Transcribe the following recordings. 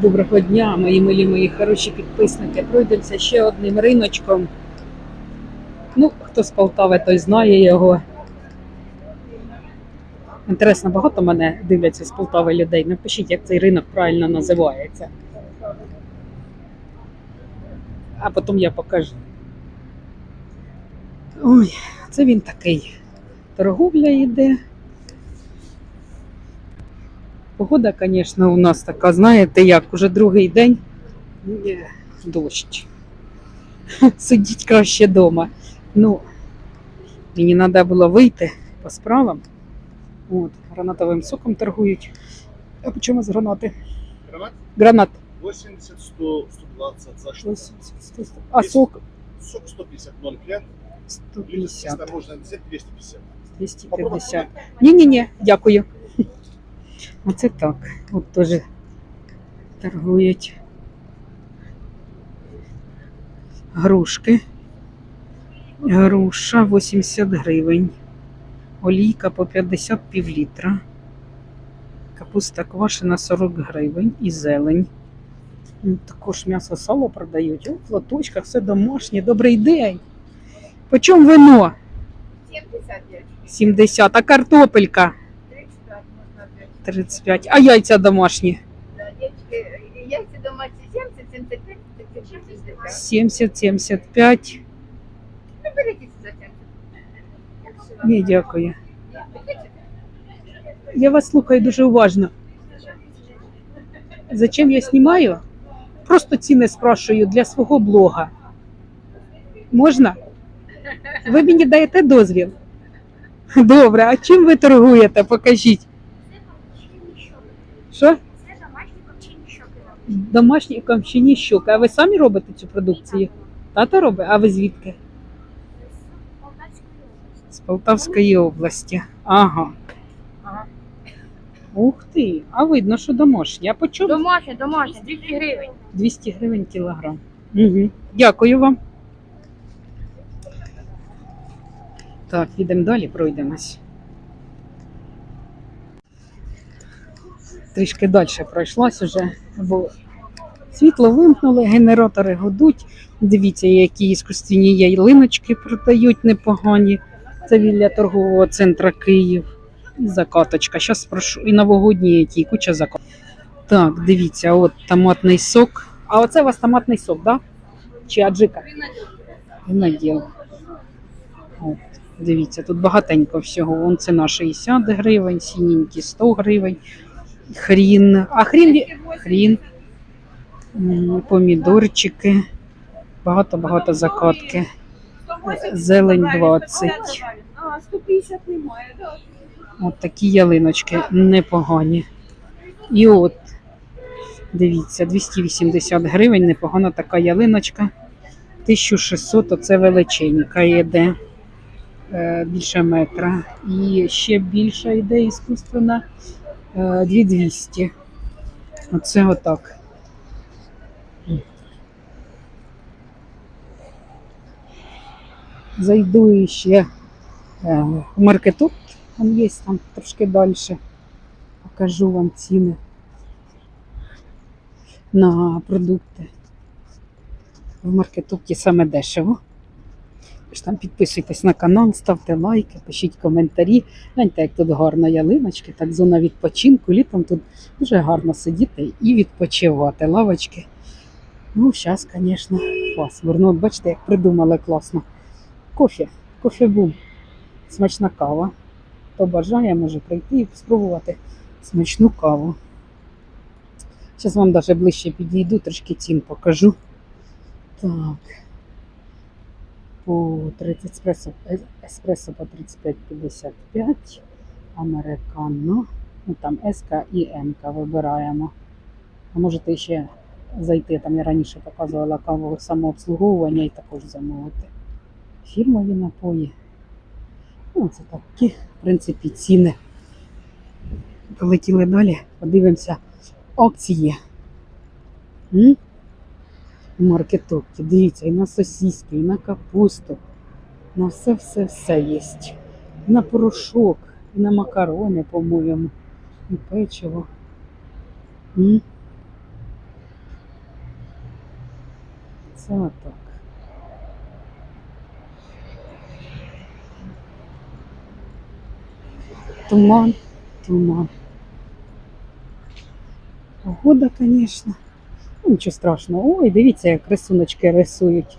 Доброго дня, мої милі, мої хороші підписники. Пройдемося ще одним риночком. Ну, хто з Полтави, той знає його. Інтересно, багато мене дивляться з Полтави людей. Напишіть, як цей ринок правильно називається. А потім я покажу. Ой, це він такий. Торговля йде. Погода, звісно, у нас така, знаєте, як уже другий день є дощ. Сидіть краще вдома. Ну, мені треба було вийти по справам. От, гранатовим соком торгують. А по чому з гранати? Гранат Гранат. 80, 100, 120 за что? 80, 100, 100. А сок Сок 150, 0,5. Или 150, если можно взять 250. 250. Ні-ні-ні, дякую. Оце так. От теж торгують. Грушки. Груша 80 гривень. Олійка по 50 півлітра. Капуста квашена 40 гривень і зелень. Також м'ясо сало продають. О, в лоточках все домашнє. Добрий день. Почому вино? 70 70, а картопелька 35 можно взять. 35, а яйця домашні яйца домашние 70, 75, 60. 70, 75. Ну, берите за 70. Ні, дякую. Я вас слухаю дуже уважно. Зачем я знімаю? Просто ціни спрашую для свого блога. Можна? Ви мені даєте дозвіл? Добре, а чим ви торгуєте? Покажіть. Що? Це домашні щоки робить. Домашні камчині щуки. А ви самі робите цю продукцію? Тато робить? А ви звідки? З Полтавської області. Ага. Ага. Ух ти, а видно, що домашні. А по чому? Домашние, 200 гривень. 200 гривень кілограм. Угу. Дякую вам. Так, підемо далі, пройдемось. Трішки далі пройшлась уже, бо світло вимкнули, генератори гудуть. Дивіться, які іскусственні ялиночки продають непогані. Це біля торгового центру Київ. І закаточка. Зараз спрошу. І новогодні які, куча закат. Так, дивіться, от томатний сок. А оце у вас томатний сок, да? Чи аджика? Виноділ. От, дивіться, тут багатенько всього. Вон ціна 60 гривень, синенький 100 гривень. Хрін. А хрін, хрін. Помідорчики. Багато-багато закатки. Зелень 20. А, 150 немає, да. От такі ялиночки непогані. І от, дивіться, 280 гривень, непогана така ялиночка. 1600, оце величенька йде. Е, більше метра. І ще більша йде іскусственна 2200. Оце отак. Зайду ще е, в маркеток, там є там трошки далі. Покажу вам ціни на продукти. В маркетопті саме дешево. Ви там підписуйтесь на канал, ставте лайки, пишіть коментарі. Гляньте, як тут гарно ялиночки, так зона відпочинку. Літом тут дуже гарно сидіти і відпочивати. Лавочки. Ну, зараз, звісно, пасмурно. Бачите, як придумали класно. Кофе, кофе-бум. Смачна кава. Хто бажає, може прийти і спробувати смачну каву. Зараз вам навіть ближче підійду, трошки цін покажу. Так. По 30 еспресо, еспресо по 35,55. Американо. Ну там С і М вибираємо. А можете ще зайти, там я раніше показувала каву самообслуговування і також замовити. Фірмові напої. Ну, це такі, в принципі, ціни. Полетіли далі, подивимося акції. Маркетовки, дивіться, і на сосиски, і на капусту. На все-все-все є. І на порошок, і на макарони, по-моєму, і печиво. М? Це отак. Туман, туман. Погода, звісно. Нічого страшного. Ой, дивіться, як рисуночки рисують.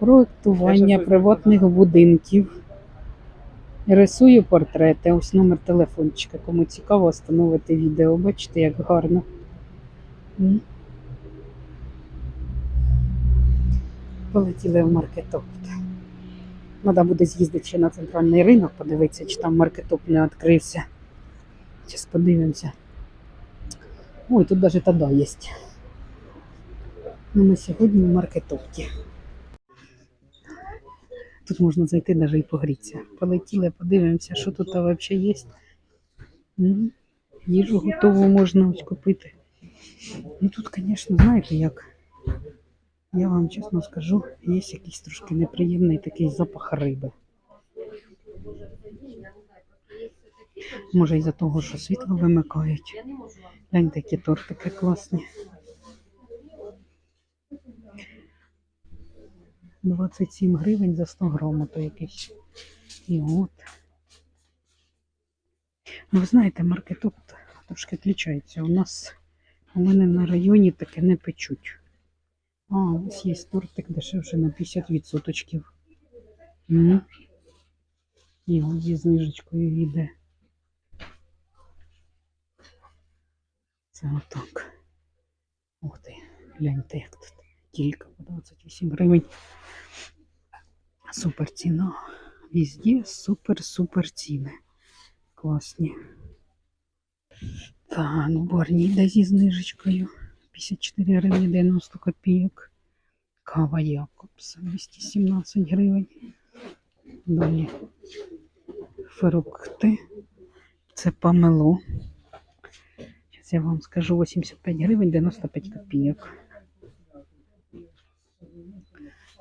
Проектування приватних будинків. Рисую портрети. Ось номер телефончика. Кому цікаво, встановити відео. Бачите, як гарно. Полетіли в маркетопт. Треба буде з'їздити ще на центральний ринок, подивитися, чи там маркетоп не відкрився. Зараз подивимося. Ой, тут навіть тада є. Ну, ми сьогодні в маркетопті. Тут можна зайти навіть і погрітися. Полетіли, подивимося, що тут взагалі є. М, Їжу готову можна ось купити. Ну тут, звісно, знаєте як. Я вам чесно скажу, є якийсь трошки неприємний такий запах риби. Може, із-за того, що світло вимикають. Гляньте, які тортики класні. 27 гривень за 100 грам, то якийсь. І от. Ну, ви знаєте, маркетоп трошки відрізняється. У нас у мене на районі таке не печуть. А, ось є тортик дешевше на 50%. М. І знижечкою йде. Це отак. Ух ти, гляньте, як тут. Тільки по 28 гривень. Супер ціна. Везде супер-супер ціни. Класні. Так, ну борні йде зі знижечкою. 54 гривні 90 копійок. Кава Якобс 217 гривень. Далі фрукти. Це помело. Я вам скажу 85 гривень 95 копійок.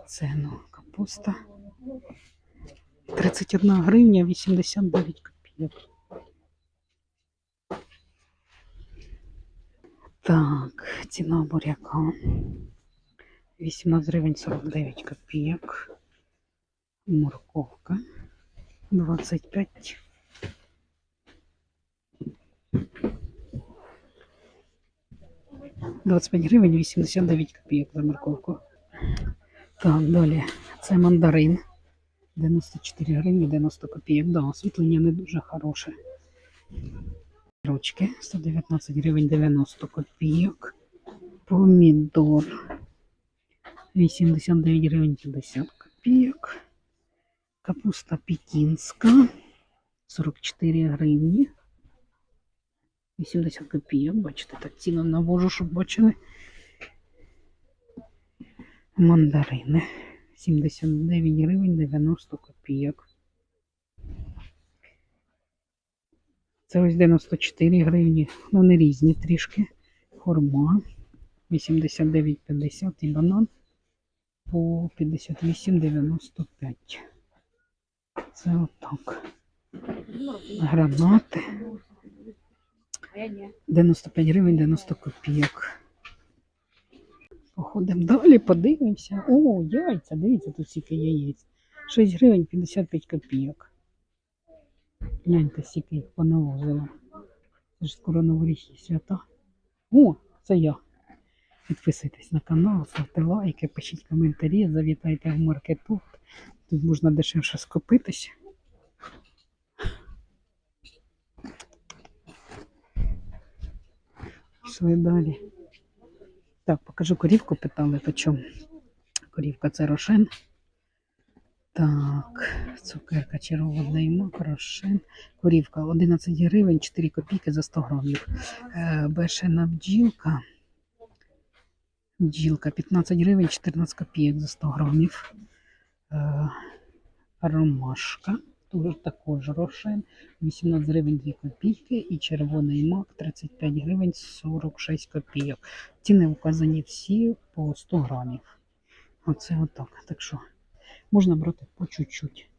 Це капуста. 31 гривня 89 копійок. Так, ціна буряка. 18 гривень 49 копійок. Морковка 25. Двадцять п'ять гривень 89 копійок за морковку. Так, далі. Це мандарин. 94 гривні 90 копійок. Да, освітлення не дуже хороше. Ручки 119 гривень 90 копійок. Помідор 89 гривень 50 копійок. Капуста пекінська 44 гривні. 80 копійок. Бачите, так ціну навожу, щоб бачили. Мандарини 79 гривень 90 копійок. Це ось 94 гривні. Ну, вони різні трішки. Хурма 89,50 і банан по 58,95. Це отак. Гранати 95 гривень 90 копійок. Походимо далі, подивимося. О, яйця, дивіться, тут скільки яєць. 6 гривень 55 копійок. Гляньте, скільки їх понавозила. Це ж скоро новорічні свята. О, це я. Підписуйтесь на канал, ставте лайки, пишіть коментарі, завітайте в маркету. Тут можна дешевше скупитись. Пішли далі. Так, покажу корівку, питали, по. Корівка це рошен. Так, цукерка червоний мак, рошен. Корівка 11 гривень, 4 копійки за 100 грамів. Е, Бешена бджілка. Бджілка 15 гривень, 14 копійок за 100 грамів. Е, Ромашка. Тут також рошен. 18 гривень 2 копійки. І червоний мак 35 гривень 46 копійок. Ціни вказані всі по 100 грамів. Оце отак. Так що можна брати по чуть-чуть.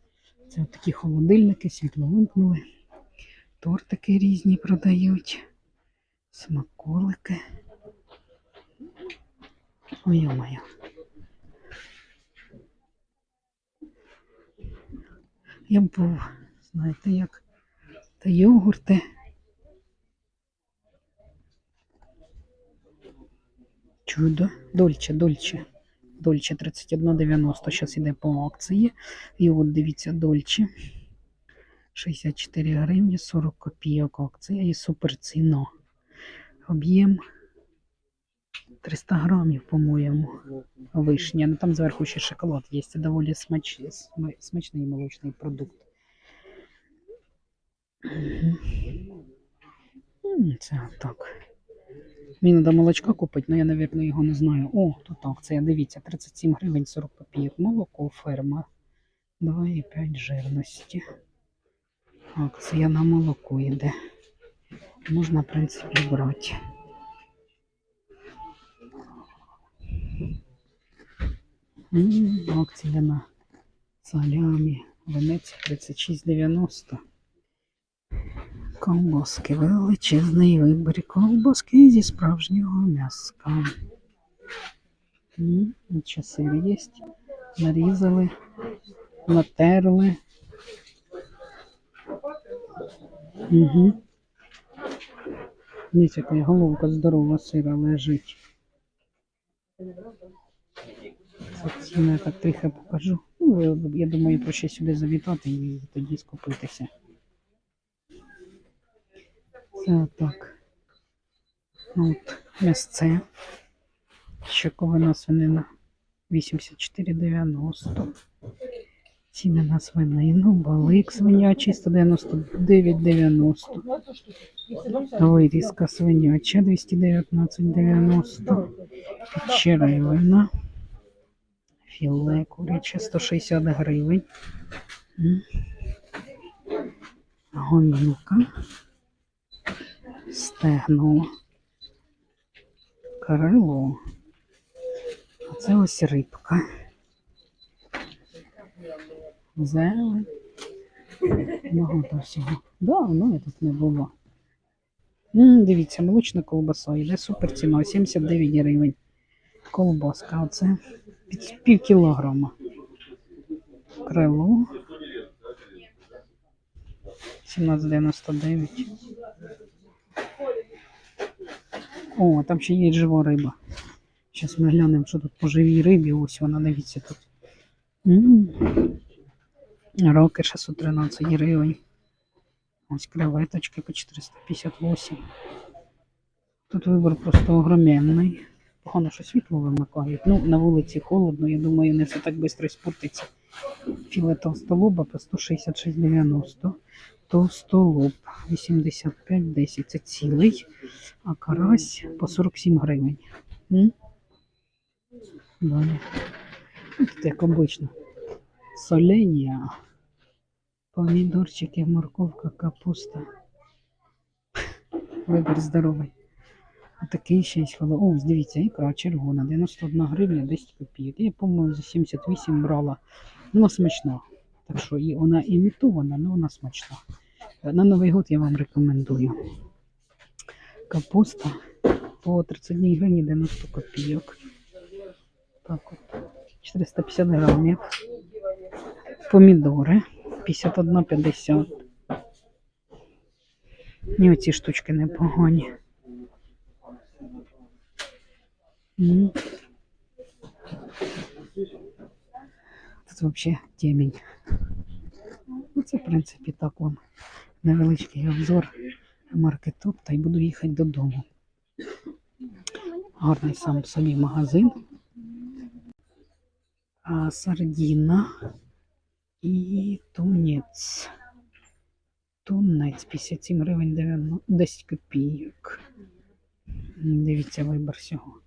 Це такі холодильники, світло. Тортики різні продають. Смаколики. Ой, Я був, знаєте, як та йогурти. Чудо. Дольче, дольче. Дольче 31,90. Зараз іде по акції. І от дивіться, дольче. 64 гривні, 40 копійок акція і супер ціна. Об'єм 300 грамів, по-моєму, вишня. Ну там зверху ще шоколад є. Це доволі смач... смачний молочний продукт. Це так. Мені треба молочка купити, але я, мабуть, його не знаю. О, тут акція, дивіться, 37 гривень 40 копійок. Молоко ферма. 2,5 жирності. Акція на молоко йде. Можна, в принципі, брати. М, Акція на салямі. Венеція 36,90. Ковбаски. Величезний вибір ковбаски зі справжнього м'яска. Ще сир. Нарізали, натерли. Угу. Дивіться, яка головка здорова сира лежить. Ціни я так трохи покажу. Ну, я думаю, про ще сюди завітати і тоді скупитися. Це так. От, м'ясце. Щоковина свинина 84,90. Ціни на свинину, балик свинячий 199,90. Вирізка свиняча 219,90. Черевина. Філе куряче 160 гривень. Гомілка. Стегно. Крило. А це ось рибка. Зелень. Багато всього. Давно я тут не була. М, дивіться, молочна колбаса. Йде супер ціна, 79 гривень. Колбаска, оце під пів кілограма. Крило. 17,99. О, там ще є жива риба. Зараз ми глянемо, що тут по живій рибі. Ось вона, дивіться тут. М. Роки 613 гривень. Ось креветочки по 458. Тут вибір просто огроменний. Погано, що світло вимикають. Ну, на вулиці холодно, я думаю, не все так швидко спортиться. Філе толстолоба по 166,90. Товстолоб 85,10. Це цілий. А карась по 47 гривень. М? Далі. Ну, Тут як обично. Соленя. Помідорчики, морковка, капуста. Вибір здоровий. Такий ще є холо. О, дивіться, ікра червона, 91 гривня, 10 копійок. Я, по-моєму, за 78 брала. Вона смачна. Так що і вона імітована, але вона смачна. На Новий год я вам рекомендую. Капуста по 31 гривні 90 копійок. Так от. 450 грамів. Помідори 51,50. І оці штучки непогані. М. Тут взагалі темень. Ну, в принципі, так вам невеличкий обзор маркетоп, та й буду їхати додому. Гарний сам собі магазин. А, сардіна і тунець. Тунець 57 гривень 90 10 копійок. Дивіться вибір всього.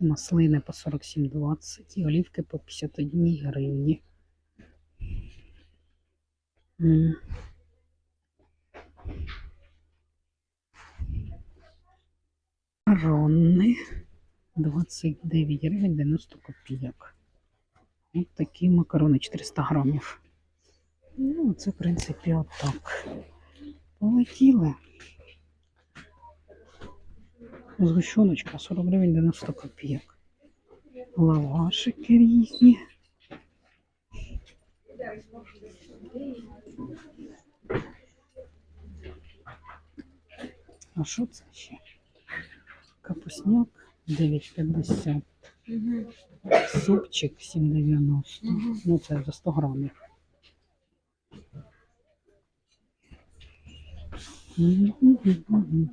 Маслини по 47,20 і олівки по 51 гривні. Ронни 29 гривень 90 копійок. Ось такі макарони 400 грамів. Ну, це, в принципі, отак. Полетіли. Згущеночка 40 гривень 90 копійок. Лавашики різні. А що це ще? Капусняк 9,50. Супчик 7,90. Ну це за 100 грамів. Мгм.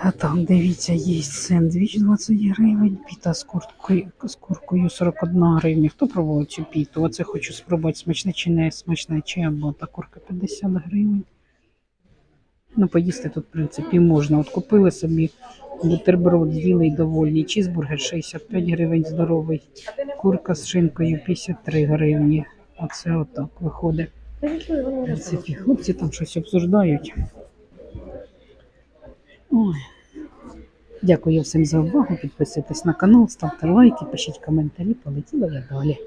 А там, дивіться, є сендвіч 20 гривень, піта з курткою, з куркою 41 гривня. Хто пробував цю піту? Оце хочу спробувати смачне чи не смачне, чи або та курка 50 гривень. Ну, поїсти тут, в принципі, можна. От купили собі бутерброд, з'їли й довольні. Чізбургер 65 гривень здоровий, курка з шинкою 53 гривні. Оце отак виходить. Принципі, хлопці там щось обсуждають. Ой. Дякую всім за увагу. Підписуйтесь на канал, ставте лайки, пишіть коментарі. Полетіла я далі.